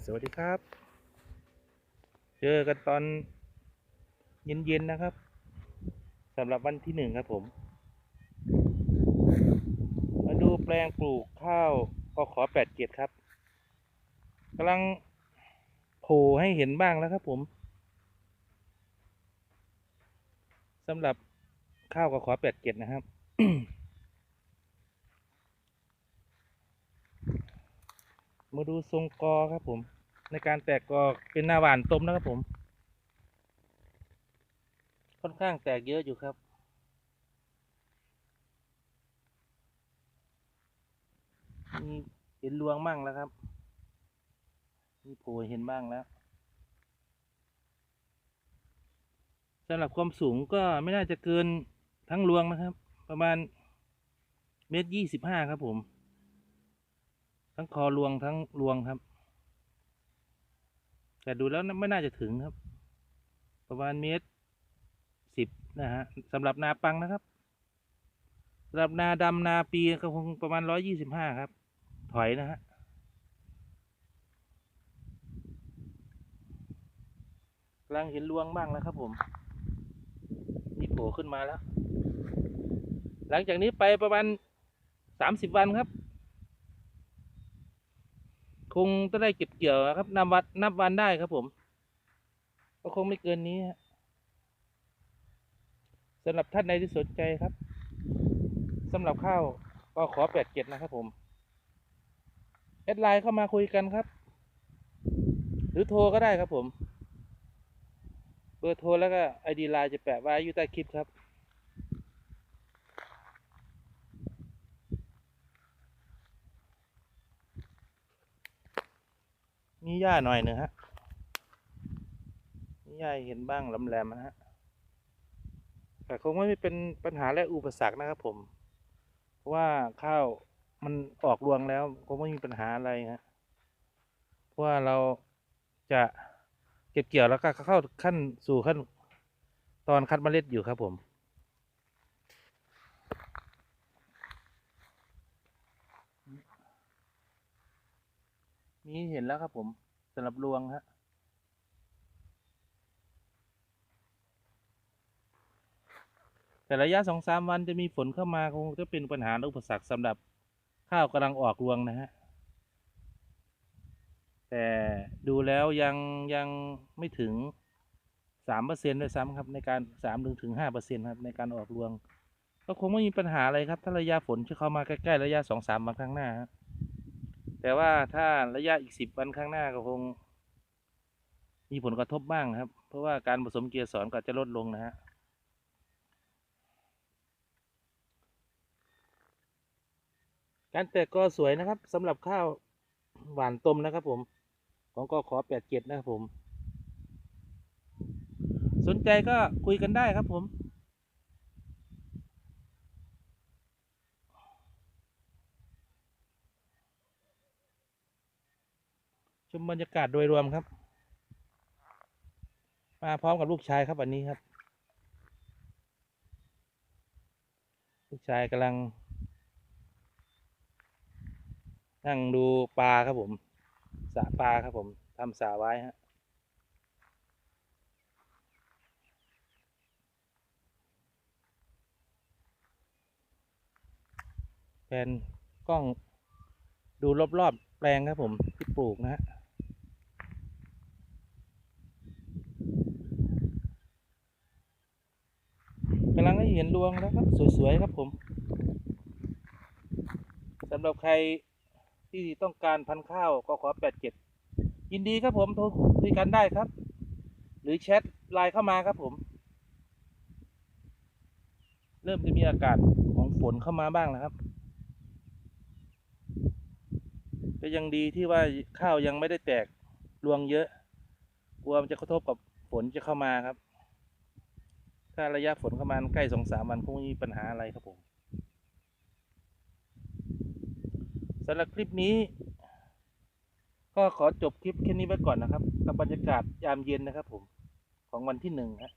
สวัสดีครับ เจอกันตอนเย็นๆนะครับสำหรับวันที่หนึ่งครับผม มาดูแปลงปลูกข้าวกขอแปดเจ็ดครับกำลังโผล่ให้เห็นบ้างแล้วครับผมสำหรับข้าวกขอแปดเจ็ดนะครับ มาดูทรงกอครับผม ในการแตกกอเป็นหน้าหวานต้มนะครับผม ค่อนข้างแตกเยอะอยู่ครับมีเห็นรวงบ้างแล้วครับ มีโผล่เห็นบ้างแล้วสำหรับความสูงก็ไม่น่าจะเกินทั้งรวงนะครับ ประมาณเมตรยี่สิบห้าครับผม ทั้งคอรวงทั้งรวงครับ แต่ดูแล้วไม่น่าจะถึงครับ ประมาณเมตรสิบนะฮะสำหรับนาปังนะครับสำหรับนาดำนาปีก็คงประมาณร้อยยี่สิบห้าครับ ถอยนะฮะกำลังเห็นรวงบ้างแล้วครับ ผมมีโผล่ขึ้นมาแล้ว หลังจากนี้ไปประมาณสามสิบวันครับ คงจะได้เก็บเกี่ยวนะครับนับวันนับวันได้ครับผม ก็คงไม่เกินนี้ฮะสำหรับท่านใดที่สนใจครับสำหรับข้าวก็ขอแปดเจ็ดนะครับผมแอดไลน์เข้ามาคุยกันครับ หรือโทรก็ได้ครับผม เบอร์โทรแล้วก็ไอดีไลน์จะแปะไว้อยู่ใต้คลิปครับ มีหญ้าหน่อยหนึ่งฮะมีหญ้าเห็นบ้างลำแหลมนะฮะแต่คงไม่เป็นปัญหาและอุปสรรคนะครับ ผมเพราะว่าข้าวมันออกรวงแล้วคงไม่มีปัญหาอะไรฮะเพราะว่าเราจะเก็บเกี่ยวแล้วก็เข้าขั้นสู่ขั้นตอนคัดเมล็ดอยู่ครับผม มีเห็นแล้วครับผมสำหรับรวงฮะแต่ระยะสองสามวันจะมีฝนเข้ามาคงจะเป็นปัญหาละอุปสรรคสำหรับข้าวกำลังออกรวงนะฮะแต่ดูแล้วยังยังไม่ถึงสามเปอร์เซ็นต์ด้วยซ้ำครับในการสามถึงถึงห้าเปอร์เซ็นต์ครับในการออกรวง ก็คงไม่มีปัญหาอะไรครับ ถ้าระยะฝนจะเข้ามาใกล้ๆระยะสองสามวันข้างหน้าฮะ แต่ว่าถ้าระยะอีกสิบวันข้างหน้าก็คง มีผลกระทบบ้างครับ เพราะว่าการผสมเกสรก็จะลดลงนะฮะการแตกก็สวยนะครับสำหรับข้าวหวานต้มนะครับผม ของกขอแปดเจ็ดนะครับผม สนใจก็คุยกันได้ครับผม ชมบรรยากาศโดยรวมครับ มาพร้อมกับลูกชายครับวันนี้ครับ ลูกชายกำลัง นั่งดูปลาครับผมสระปลาครับผมทำสระไว้ฮะแผนกล้องดูรอบๆแปลงครับผมที่ปลูกนะฮะ กำลังให้เห็นรวงแล้วครับ สวยๆครับผมสำหรับใครที่ต้องการพันข้าวก็ขอแปดเจ็ดยินดีครับผมโทรคุยกันได้ครับ หรือแชทไลน์เข้ามาครับผม เริ่มจะมีอากาศของฝนเข้ามาบ้างแล้วครับก็ยังดีที่ว่าข้าวยังไม่ได้แตกรวงเยอะ กลัวมันจะกระทบกับฝนจะเข้ามาครับ ถ้าระยะฝนเข้ามาใกล้สองสามวันคงไม่มีปัญหาอะไรครับผมสำหรับคลิปนี้ ก็ขอจบคลิปแค่นี้ไว้ก่อนนะครับกับบรรยากาศยามเย็นนะครับผมของวันที่หนึ่งฮะ